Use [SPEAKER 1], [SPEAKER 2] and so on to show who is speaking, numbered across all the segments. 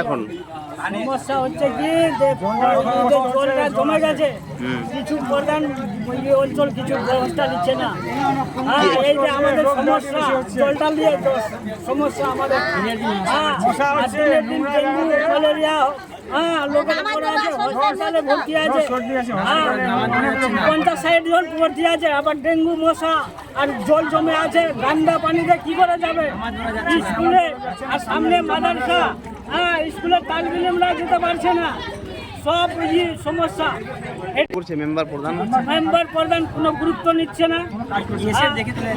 [SPEAKER 1] এখন?
[SPEAKER 2] সমস্যা হচ্ছে কি যে জলটা জমে গেছে কিছু প্রধান অঞ্চল কিছু ব্যবস্থা নিচ্ছে না। হ্যাঁ এই যে আমাদের সমস্যা জলটা নিয়ে সমস্যা আমাদের। হ্যাঁ ম্যালেরিয়া হ্যাঁ লোকের পড়ে আছে হসপিটালে ভর্তি আছে। হ্যাঁ পঞ্চাশ ষাট জন ভর্তি আছে আবার ডেঙ্গু মশা আর জল জমে আছে। গান্দা পানিতে কি করে যাবে? স্কুলে আর সামনে মাদ্রাসা হ্যাঁ স্কুলের তালবিলমরা যেতে পারছে না। সব ই সমস্যা।
[SPEAKER 1] করছে মেম্বার প্রধান?
[SPEAKER 2] মেম্বার প্রধান কোনো গুরুত্ব নিচ্ছে না।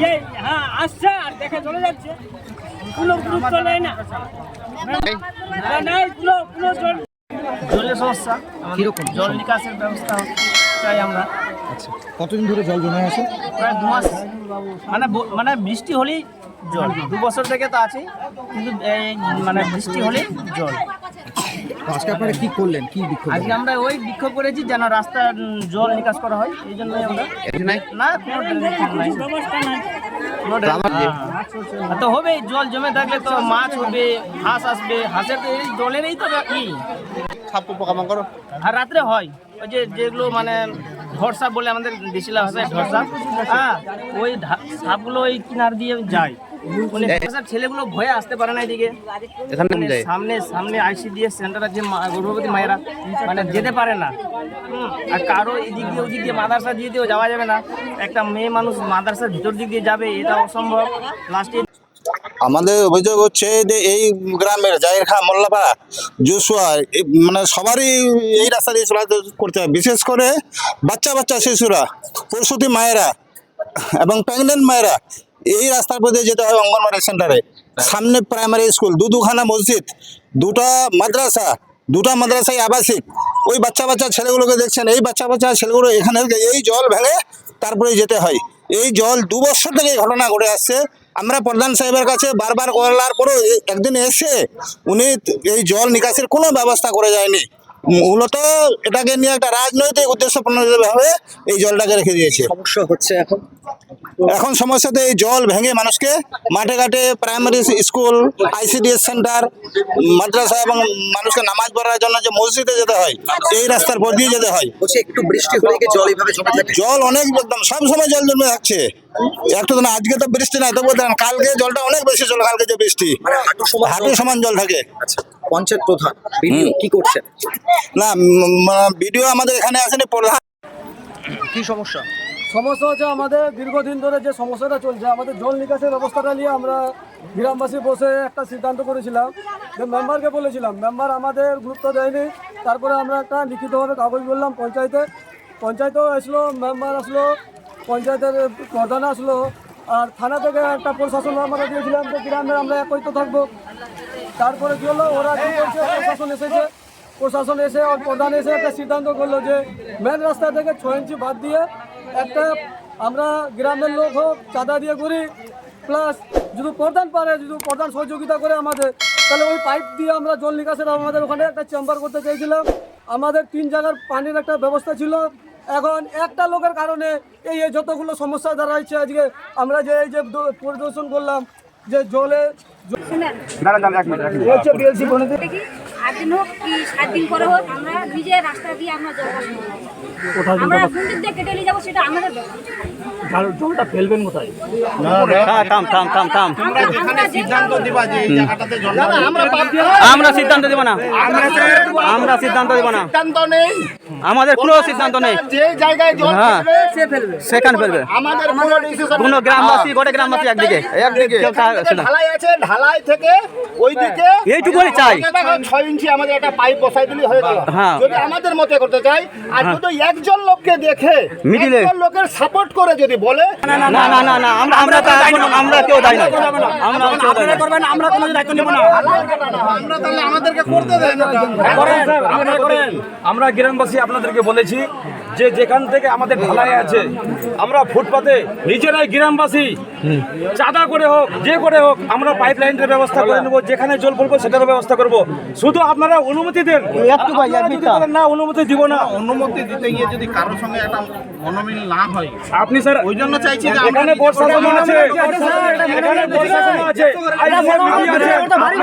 [SPEAKER 2] হ্যাঁ, হ্যাঁ আসছে আর দেখে চলে যাচ্ছে। কোনো গুরুত্ব নেয় না। না, কোনো কোনো জল-
[SPEAKER 3] জলের সমস্যা কীরকম? জল নিকাশের ব্যবস্থা চাই আমরা।
[SPEAKER 4] আচ্ছা কতদিন ধরে জল জমে আছে?
[SPEAKER 3] প্রায় দু মাস। মানে মানে বৃষ্টি হলেই জল। দু বছর থেকে তো আছে কিন্তু মানে বৃষ্টি হলেই জল।
[SPEAKER 4] আজকে আপনারা কি করলেন? কি বিক্ষোভ
[SPEAKER 3] আজকে আমরা ওই বিক্ষোভ করেছি যেন রাস্তার জল নিকাশ করা হয় এই জন্যই আমরা না কোনো। তো হবে জল জমে থাকলে তো মাছ হবে হাঁস আসবে হাঁসের তো এই জলেরই তো ই।
[SPEAKER 1] সাপ পোকামাকড়
[SPEAKER 3] আর রাত্রে হয় ওই যে যেগুলো মানে ঝড় বলে আমাদের দেশিলা ভাষায় ঝড় সাপ হ্যাঁ ওই সাপগুলো ওই কিনার দিয়ে যায়। ছেলেগুলো ভয়ে আসতে পারে না এদিকে।
[SPEAKER 1] এখানে
[SPEAKER 3] মানে সামনে সামনে আইসিডিএস সেন্টার আছে মা- গর্ভবতী মায়েরা। মানে যেতে পারে না। আর কারও এদিক দিয়ে ওদিক দিয়ে মাদ্রাসা দিয়ে দিয়েও যাওয়া যাবে না। একটা মেয়ে মানুষ মাদ্রাসার ভিতর দিক দিয়ে যাবে এটা অসম্ভব। লাস্টে
[SPEAKER 5] আমাদের অভিযোগ হচ্ছে যে এই গ্রামের জাহিরখা মোল্লাপাড়া জুসুয়া মানে সবারই এই রাস্তা দিয়ে চলাচল করতে হয়। বিশেষ করে বাচ্চা বাচ্চা শিশুরা প্রসূতি মায়েরা এবং প্রেগনেন্ট মায়েরা এই রাস্তার পথে যেতে হয় অঙ্গনবাড়ি সেন্টারে। সামনে প্রাইমারি স্কুল দু দুখানা মসজিদ, দুটা মাদ্রাসা, দুটা মাদ্রাসায় আবাসিক। ওই বাচ্চা বাচ্চা ছেলেগুলোকে দেখছেন, এই বাচ্চা বাচ্চা ছেলেগুলো এখানে এই জল ভেঙে তারপরে যেতে হয়। এই জল দু বছর থেকে এই ঘটনা ঘটে আসছে। আমরা প্রধান সাহেবের কাছে বারবার করার পরেও একদিন এসে উনি এই জল নিকাশের কোনো ব্যবস্থা করে যায়নি। মূলত এটাকে নিয়ে একটা রাজনৈতিক উদ্দেশ্য প্রণোদিতভাবে এই জলটাকে রেখে দিয়েছে।
[SPEAKER 4] সমস্যা হচ্ছে এখন?
[SPEAKER 5] এখন সমস্যাতে এই জল ভেঙে মানুষকে মাঠে ঘাটে প্রাইমারি স্কুল আইসিডিএস সেন্টার মাদ্রাসা এবং মানুষকে নামাজ পড়ার জন্য যে মসজিদে যেতে হয় এই রাস্তার পর দিয়ে যেতে হয়।
[SPEAKER 4] একটু বৃষ্টি হলে জল এইভাবে
[SPEAKER 5] জল অনেক একদম সব সময় জল জমে থাকছে। একটু তো না আজকে তো বৃষ্টি নাই তবু কালকে জলটা অনেক বেশি জল কালকে যে বৃষ্টি।
[SPEAKER 4] মানে হাঁটু সমান জল।
[SPEAKER 5] সমান জল থাকে।
[SPEAKER 4] আচ্ছা পঞ্চায়েত প্রধান কি করছেন?
[SPEAKER 5] না ভিডিও আমাদের এখানে আসেনি প্রধান।
[SPEAKER 4] কি সমস্যা?
[SPEAKER 6] সমস্যা হচ্ছে আমাদের দীর্ঘদিন ধরে যে সমস্যাটা চলছে আমাদের জল নিকাশের ব্যবস্থাটা নিয়ে আমরা গ্রামবাসী বসে একটা সিদ্ধান্ত করেছিলাম। যে মেম্বারকে বলেছিলাম মেম্বার আমাদের গুরুত্ব দেয়নি। তারপরে আমরা একটা লিখিতভাবে কাগজ বললাম পঞ্চায়েতে। পঞ্চায়েতেও আসলো মেম্বার আসলো পঞ্চায়েতের প্রধান আসলো আর থানা থেকে একটা প্রশাসন আমরা দিয়েছিলাম যে গ্রামের আমরা একত্রিত থাকব। তারপরে কি হলো? ওরা প্রশাসন এসেছে। প্রশাসন এসে প্রধান এসে একটা সিদ্ধান্ত করল যে মেন রাস্তা থেকে ছয় ইঞ্চি বাদ দিয়ে একটা আমরা গ্রামের লোক হোক, চাঁদা দিয়ে করি প্লাস যদি প্রধান পারে, যদি প্রধান সহযোগিতা করে আমাদের, তাহলে ওই পাইপ দিয়ে আমরা জল নিকাশের আমাদের ওখানে একটা চেম্বার করতে চাইছিলাম আমাদের তিন জায়গার পানির একটা ব্যবস্থা ছিল। এখন একটা লোকের কারণে এই এই যতগুলো সমস্যা দাঁড়াচ্ছে আজকে আমরা যে এই যে পরিদর্শন করলাম যে জলে হচ্ছে বিএলসি
[SPEAKER 7] আট দিন হোক কি সাত দিন পরে হোক আমরা নিজে রাস্তা দিয়ে আমরা জল আমরা কুন্ডির দিয়ে কেটে নিয়ে যাব সেটা আমাদের
[SPEAKER 6] জলটা ফেলবেন কোথায়?
[SPEAKER 3] থাম থাম থাম থাম।
[SPEAKER 7] আমরা সিদ্ধান্ত দিবা যে
[SPEAKER 3] আমরা সিদ্ধান্ত দেব না। আমরা সিদ্ধান্ত দেব না। আমাদের কোনো সিদ্ধান্ত নেই।
[SPEAKER 8] যে জায়গায় জল
[SPEAKER 3] হ্যাঁ।
[SPEAKER 8] ফেলবে
[SPEAKER 3] সেখানে ফেলবে।
[SPEAKER 8] আমাদের কোনো
[SPEAKER 3] গ্রামবাসী গোটা গ্রামবাসী একদিকে একদিকে।
[SPEAKER 8] আছে ঢালাই থেকে ওইদিকে
[SPEAKER 3] এইটুকুই চাই।
[SPEAKER 8] ইঞ্চি আমাদের একটা পাইপ বসাই দিলে হয়ে গেল।
[SPEAKER 3] হ্যাঁ।
[SPEAKER 8] যদি আমাদের মতে করতে চাই আর যদি একজন লোককে দেখে লোকের সাপোর্ট করে যদি বলে
[SPEAKER 3] না না না না না আমরা আমরা তো আমরা কেউ দায়ী নয়। আমরা কেউ দায়ী নয়।
[SPEAKER 6] করবেন আমরা কোনো দায়িত্ব নেব না।
[SPEAKER 8] আমরা তাহলে আমাদেরকে করতে দেয় না
[SPEAKER 9] আমরা গ্রামবাসী আপনাদেরকে বলেছি যে যেখান থেকে আমাদের ঢালাই আছে আমরা ফুটপাতে নিজেরাই গ্রামবাসী। চাঁদা করে হোক যে করে হোক আমরা পাইপ লাইনের ব্যবস্থা করে নেব। যেখানে জল পড়ব সেটারও ব্যবস্থা করব। শুধু শুধু আপনারা অনুমতি দেন। যদি বলেন না অনুমতি দিব না।
[SPEAKER 1] অনুমতি দিতে গিয়ে যদি কারোর সঙ্গে একটা মনোমিল না হয়
[SPEAKER 9] আপনি স্যার
[SPEAKER 1] ওই জন্য চাইছি যে
[SPEAKER 9] এখানে আছে। এখানে প্রশাসন আছে।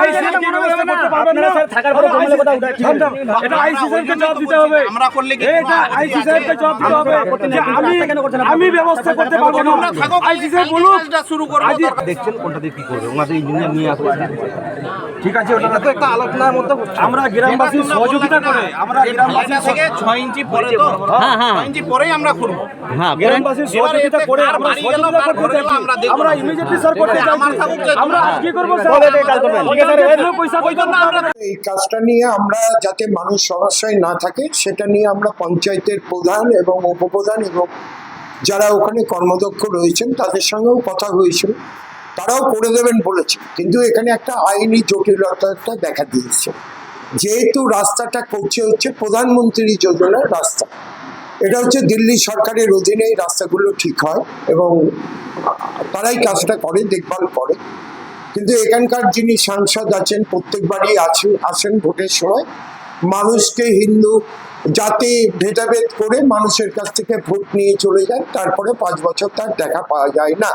[SPEAKER 9] আইসিসি কি ব্যবস্থা করতে পারবেন? না? থাকার পরে এটা আইসি সাহেবকে জবাব দিতে হবে।
[SPEAKER 1] আমরা করলে কি
[SPEAKER 9] এটা আইসি সাহেবকে জবাব দিতে হবে যে আমি আমি ব্যবস্থা করতে পারব না।
[SPEAKER 1] শুরু করব।
[SPEAKER 9] দেখছেন কোনটা দিয়ে কি করবে? ওনাদের ইঞ্জিনিয়ার নিয়ে আসবে। ঠিক আছে ওটা তো একটা আলোচনার মধ্যে আমরা গ্রামবাসী সহযোগিতা করে আমরা গ্রামবাসী
[SPEAKER 1] থেকে ছয় ইঞ্চি পরে তো ছয় ইঞ্চি পরেই আমরা করব
[SPEAKER 9] গ্রামবাসীর সহযোগিতা করে আমরা সহযোগিতা
[SPEAKER 1] কার
[SPEAKER 9] করতে চাইছি
[SPEAKER 1] আমরা।
[SPEAKER 9] ইমিডিয়েটলি স্যার করতে
[SPEAKER 1] আমার
[SPEAKER 9] চাইছি কি করব স্যার
[SPEAKER 10] এই কাজটা নিয়ে আমরা যাতে মানুষ সমস্যায় না থাকে সেটা নিয়ে আমরা পঞ্চায়েতের প্রধান এবং উপপ্রধান এবং যারা ওখানে কর্মদক্ষ রয়েছেন তাদের সঙ্গেও কথা হয়েছিল। তারাও করে দেবেন বলেছে। কিন্তু এখানে একটা আইনি জটিলতা দেখা দিয়েছে। যেহেতু রাস্তাটা করছে হচ্ছে প্রধানমন্ত্রী যোজনার রাস্তা। এটা হচ্ছে দিল্লি সরকারের অধীনে এই রাস্তাগুলো ঠিক হয় এবং তারাই কাজটা করে, দেখভাল করে। কিন্তু এখানকার যিনি সাংসদ আছেন, প্রত্যেকবারই আছেন, আসেন ভোটের সময়, মানুষকে হিন্দু জাতি ভেদাভেদ করে মানুষের কাছ থেকে ভোট নিয়ে চলে যায় তারপরে পাঁচ বছর তার দেখা পাওয়া যায় না।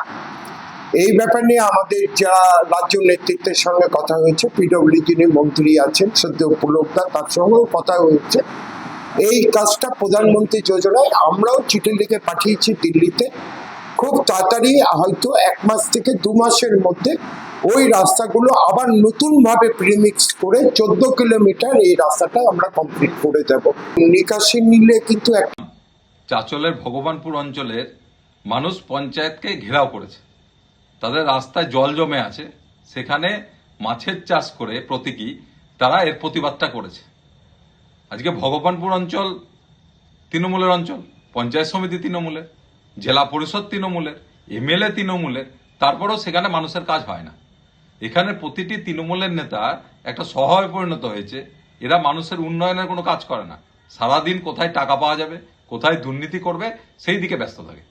[SPEAKER 10] এই ব্যাপার নিয়ে আমাদের যা রাজ্য নেতৃত্বের সঙ্গে কথা হয়েছে পিডব্লিউ যিনি মন্ত্রী আছেন সদ্য উপলব্ধা তার সঙ্গেও কথা হয়েছে। এই কাজটা প্রধানমন্ত্রী যোজনায় আমরাও চিঠি লিখে পাঠিয়েছি দিল্লিতে। খুব তাড়াতাড়ি হয়তো এক মাস থেকে দু মাসের মধ্যে ওই রাস্তাগুলো আবার নতুন ভাবে প্রিমিক্স করে চোদ্দ কিলোমিটার এই রাস্তাটা আমরা কমপ্লিট করে দেব। নিকাশি নিলে কিন্তু এক
[SPEAKER 11] চাচলের ভগবানপুর অঞ্চলের মানুষ পঞ্চায়েতকে ঘেরাও করেছে। তাদের রাস্তায় জল জমে আছে। সেখানে মাছের চাষ করে প্রতীকী তারা এর প্রতিবাদটা করেছে। আজকে ভগবানপুর অঞ্চল তৃণমূলের অঞ্চল, পঞ্চায়েত সমিতি তৃণমূলের, জেলা পরিষদ তৃণমূলের, এমএলএ তৃণমূলের, তারপরেও সেখানে মানুষের কাজ হয় না। এখানে প্রতিটি তৃণমূলের নেতা একটা সহায় পরিণত হয়েছে। এরা মানুষের উন্নয়নের কোনো কাজ করে না। সারাদিন কোথায় টাকা পাওয়া যাবে, কোথায় দুর্নীতি করবে, সেই দিকে ব্যস্ত থাকে।